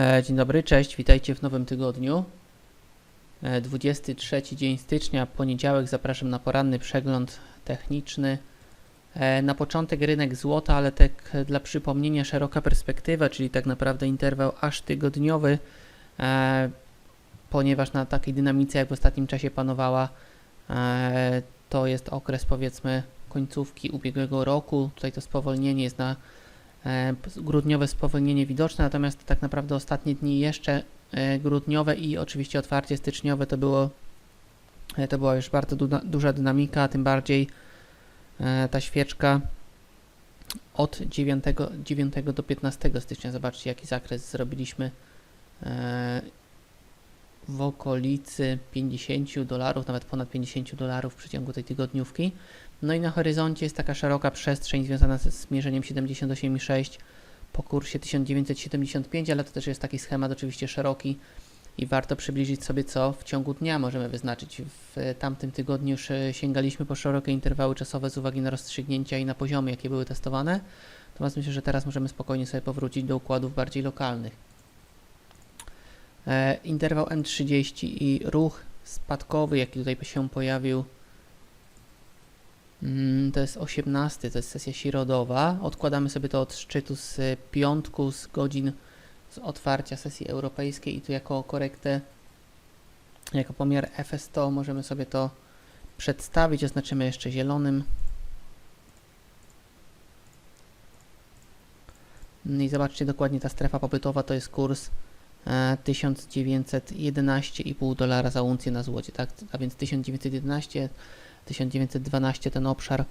E, Dzień dobry, cześć, witajcie w nowym tygodniu. E, 23 dzień stycznia, poniedziałek, zapraszam na poranny przegląd techniczny. E, Na początek rynek złota, ale tak e, dla przypomnienia szeroka perspektywa, czyli tak naprawdę interwał aż tygodniowy, e, ponieważ na takiej dynamice jak w ostatnim czasie panowała, e, to jest okres powiedzmy końcówki ubiegłego roku. Tutaj to spowolnienie jest na e, grudniowe spowolnienie widoczne, natomiast tak naprawdę ostatnie dni jeszcze e, grudniowe i oczywiście otwarcie styczniowe to było e, to była już bardzo du- duża dynamika, tym bardziej e, ta świeczka od 9, 9 do 15 stycznia. Zobaczcie jaki zakres zrobiliśmy e, w okolicy 50 dolarów, nawet ponad 50 dolarów w przeciągu tej tygodniówki. No i na horyzoncie jest taka szeroka przestrzeń związana ze zmierzeniem 78,6 po kursie 1975, ale to też jest taki schemat oczywiście szeroki i warto przybliżyć sobie, co w ciągu dnia możemy wyznaczyć. W tamtym tygodniu już e, sięgaliśmy po szerokie interwały czasowe z uwagi na rozstrzygnięcia i na poziomy, jakie były testowane. Natomiast myślę, że teraz możemy spokojnie sobie powrócić do układów bardziej lokalnych. E, interwał M30 i ruch spadkowy, jaki tutaj się pojawił, Mm, To jest 18, to jest sesja środowa. Odkładamy sobie to od szczytu z piątku, z godzin z otwarcia sesji europejskiej i tu jako korektę, jako pomiar FS100 możemy sobie to przedstawić. Oznaczymy jeszcze zielonym. No I zobaczcie dokładnie ta strefa popytowa to jest kurs 1911,5 dolara za uncję na złocie, tak? A więc 1911 1912 ten obszar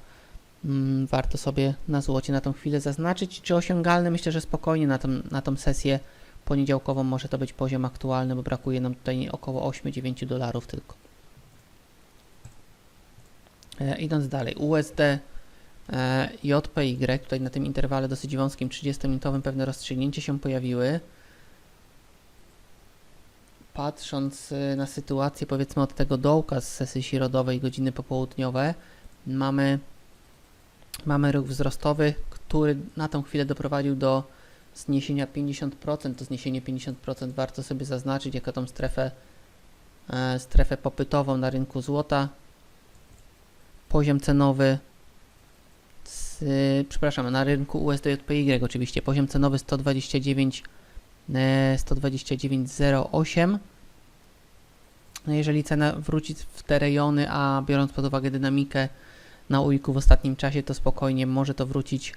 mm, warto sobie na złocie na tą chwilę zaznaczyć. Czy osiągalny? Myślę, że spokojnie na tą, na tą sesję poniedziałkową może to być poziom aktualny, bo brakuje nam tutaj około 8-9 dolarów tylko. E, idąc dalej, USD e, JPY, tutaj na tym interwale dosyć wąskim, 30-minutowym pewne rozstrzygnięcie się pojawiły. Patrząc y, na sytuację powiedzmy od tego dołka z sesji środowej godziny popołudniowe, mamy, mamy ruch wzrostowy, który na tą chwilę doprowadził do zniesienia 50%. To zniesienie 50% warto sobie zaznaczyć jako tą strefę, e, strefę popytową na rynku złota. Poziom cenowy z, przepraszam, na rynku USD-JPY oczywiście poziom cenowy 129 e, 129,08. No jeżeli cena wróci w te rejony, a biorąc pod uwagę dynamikę na ujku w ostatnim czasie, to spokojnie może to wrócić,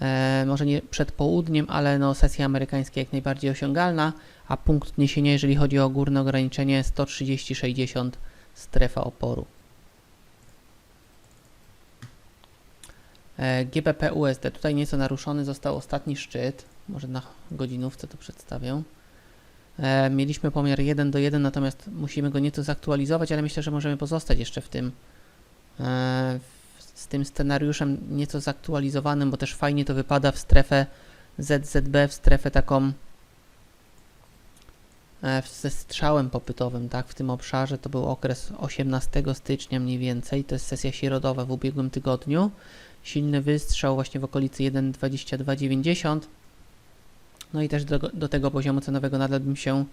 e, może nie przed południem, ale no sesja amerykańska jak najbardziej osiągalna, a punkt odniesienia, jeżeli chodzi o górne ograniczenie 130,60 strefa oporu. E, GBP USD, tutaj nieco naruszony został ostatni szczyt, może na godzinówce to przedstawię. E, mieliśmy pomiar 1 do 1, natomiast musimy go nieco zaktualizować, ale myślę, że możemy pozostać jeszcze w tym e, z tym scenariuszem nieco zaktualizowanym, bo też fajnie to wypada w strefę ZZB, w strefę taką e, ze strzałem popytowym, tak, w tym obszarze to był okres 18 stycznia mniej więcej, to jest sesja środowa w ubiegłym tygodniu. Silny wystrzał właśnie w okolicy 1,2290. No i też do, do tego poziomu cenowego nadal bym się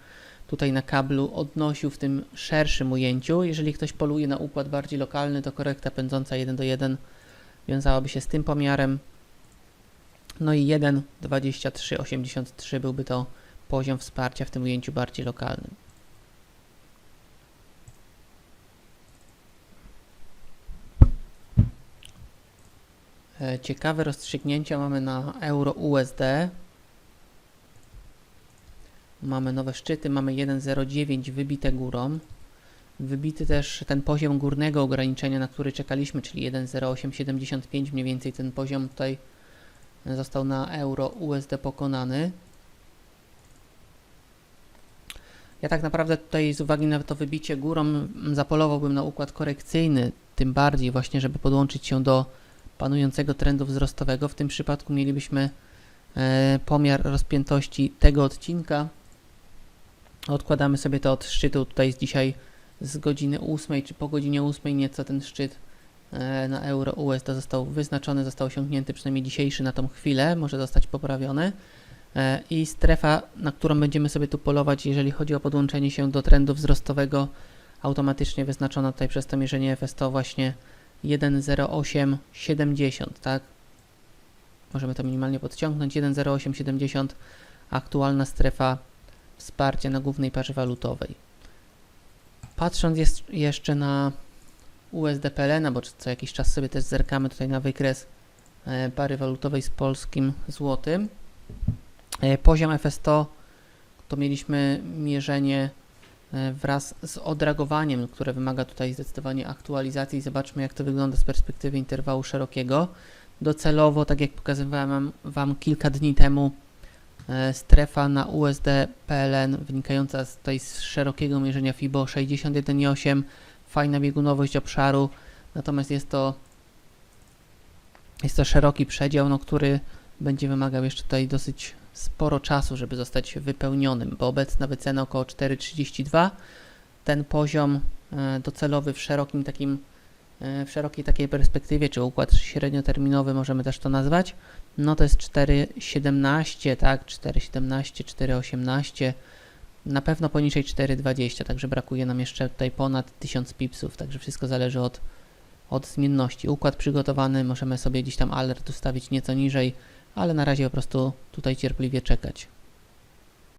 tutaj na kablu odnosił w tym szerszym ujęciu. Jeżeli ktoś poluje na układ bardziej lokalny, to korekta pędząca 1 do 1 wiązałaby się z tym pomiarem. No i 1,2383 byłby to poziom wsparcia w tym ujęciu bardziej lokalnym. E, Ciekawe rozstrzygnięcia mamy na euro USD. Mamy nowe szczyty, mamy 1,09 wybite górą. Wybity też ten poziom górnego ograniczenia, na który czekaliśmy, czyli 1,0875 mniej więcej ten poziom tutaj został na euro USD pokonany. Ja tak naprawdę tutaj z uwagi na to wybicie górą zapolowałbym na układ korekcyjny, tym bardziej właśnie, żeby podłączyć się do panującego trendu wzrostowego. W tym przypadku mielibyśmy e, pomiar rozpiętości tego odcinka. Odkładamy sobie to od szczytu tutaj z dzisiaj z godziny 8, czy po godzinie 8 nieco ten szczyt e, na euro USD został wyznaczony, został osiągnięty przynajmniej dzisiejszy na tą chwilę, może zostać poprawiony. E, I strefa, na którą będziemy sobie tu polować, jeżeli chodzi o podłączenie się do trendu wzrostowego, automatycznie wyznaczona tutaj przez to mierzenie FS to właśnie 10870, tak? Możemy to minimalnie podciągnąć. 10870 aktualna strefa wsparcia na głównej parze walutowej. Patrząc jeszcze na USD PLN, bo co jakiś czas sobie też zerkamy tutaj na wykres e, pary walutowej z polskim złotym. E, Poziom FS100 to mieliśmy mierzenie e, wraz z odragowaniem, które wymaga tutaj zdecydowanie aktualizacji. Zobaczmy, jak to wygląda z perspektywy interwału szerokiego. Docelowo, tak jak pokazywałem wam- kilka dni temu, strefa na USD PLN wynikająca z, tutaj z szerokiego mierzenia FIBO 61,8, fajna biegunowość obszaru, natomiast jest to jest to szeroki przedział, no, który będzie wymagał jeszcze tutaj dosyć sporo czasu, żeby zostać wypełnionym, bo obecna wycena około 4,32. Ten poziom e, docelowy w szerokim takim e, w szerokiej takiej perspektywie, czy układ średnioterminowy możemy też to nazwać, no to jest 4,17, tak, 4,17, 4,18, na pewno poniżej 4,20, także brakuje nam jeszcze tutaj ponad 1000 pipsów, także wszystko zależy od, od zmienności. Układ przygotowany, możemy sobie gdzieś tam alert ustawić nieco niżej, ale na razie po prostu tutaj cierpliwie czekać.